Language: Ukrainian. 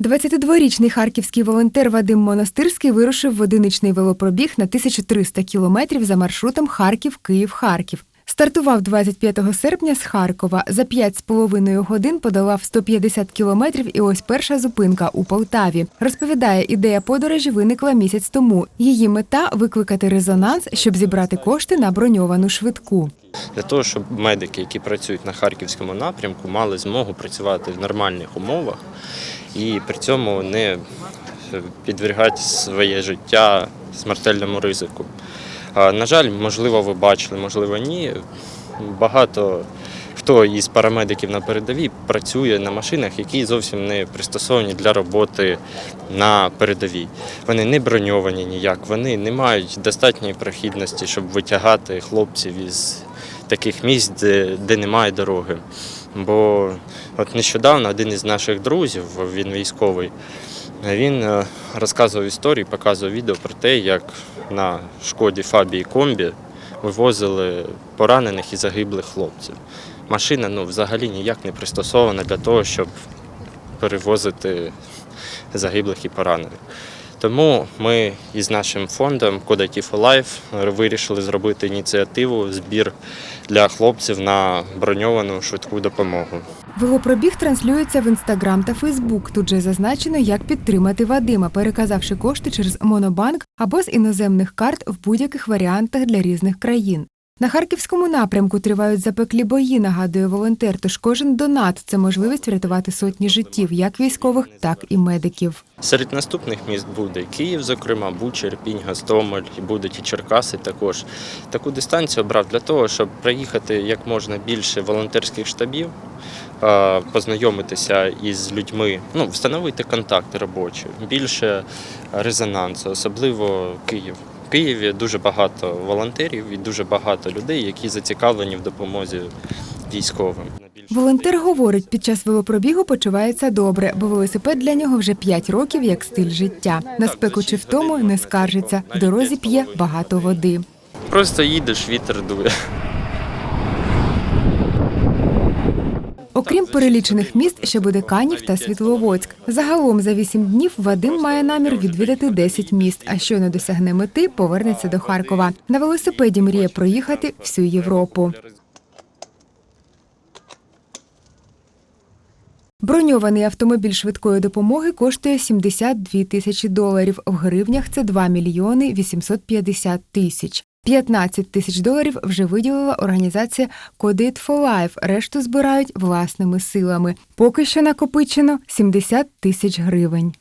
22-річний харківський волонтер Вадим Монастирський вирушив в одиничний велопробіг на 1300 кілометрів за маршрутом Харків-Київ-Харків. Стартував 25 серпня з Харкова. За 5,5 годин подолав 150 кілометрів і ось перша зупинка у Полтаві. Розповідає, ідея подорожі виникла місяць тому. Її мета викликати резонанс, щоб зібрати кошти на броньовану швидку. для того, щоб медики, які працюють на харківському напрямку, мали змогу працювати в нормальних умовах і при цьому не підвергати своє життя смертельному ризику. А, На жаль, можливо, ви бачили, можливо, ні. Багато хто із парамедиків на передовій працює на машинах, які зовсім не пристосовані для роботи на передовій. Вони не броньовані ніяк, вони не мають достатньої прохідності, щоб витягати хлопців із таких місць, де, де немає дороги. Бо от нещодавно один із наших друзів, він військовий, він е, розказував історію, показував відео про те, як на шкоді Фабії Комбі вивозили поранених і загиблих хлопців. Машина ну, взагалі ніяк не пристосована для того, щоб перевозити загиблих і поранених. Тому ми із нашим фондом Code IT вирішили зробити ініціативу збір для хлопців на броньовану швидку допомогу. Велопробіг транслюється в інстаграм та Фейсбук. Тут же зазначено, як підтримати Вадима, переказавши кошти через Монобанк або з іноземних карт в будь-яких варіантах для різних країн. На харківському напрямку тривають запеклі бої, нагадує волонтер. Тож кожен донат це можливість врятувати сотні життів, як військових, так і медиків. Серед наступних міст буде Київ, зокрема, Буча, Ірпінь, Гостомель, і будуть і Черкаси також. Таку дистанцію обрав для того, щоб проїхати як можна більше волонтерських штабів, познайомитися із людьми, ну, встановити контакти робочі, більше резонансу, особливо Київ. В Києві дуже багато волонтерів і дуже багато людей, які зацікавлені в допомозі військовим. Волонтер говорить, під час велопробігу почувається добре, бо велосипед для нього вже 5 років як стиль життя. На спеку чи втому не скаржиться. В дорозі п'є багато води. Просто їдеш, вітер дує. Окрім перелічених міст, ще буде Канів та Світловодськ. Загалом за вісім днів Вадим має намір відвідати 10 міст. А щойно досягне мети, повернеться до Харкова. На велосипеді мріє проїхати всю Європу. Броньований автомобіль швидкої допомоги коштує 72 тисячі доларів. В гривнях це 2 мільйони 850 тисяч. 15 тисяч доларів вже виділила організація Codit for Life. Решту збирають власними силами. Поки що накопичено 70 тисяч гривень.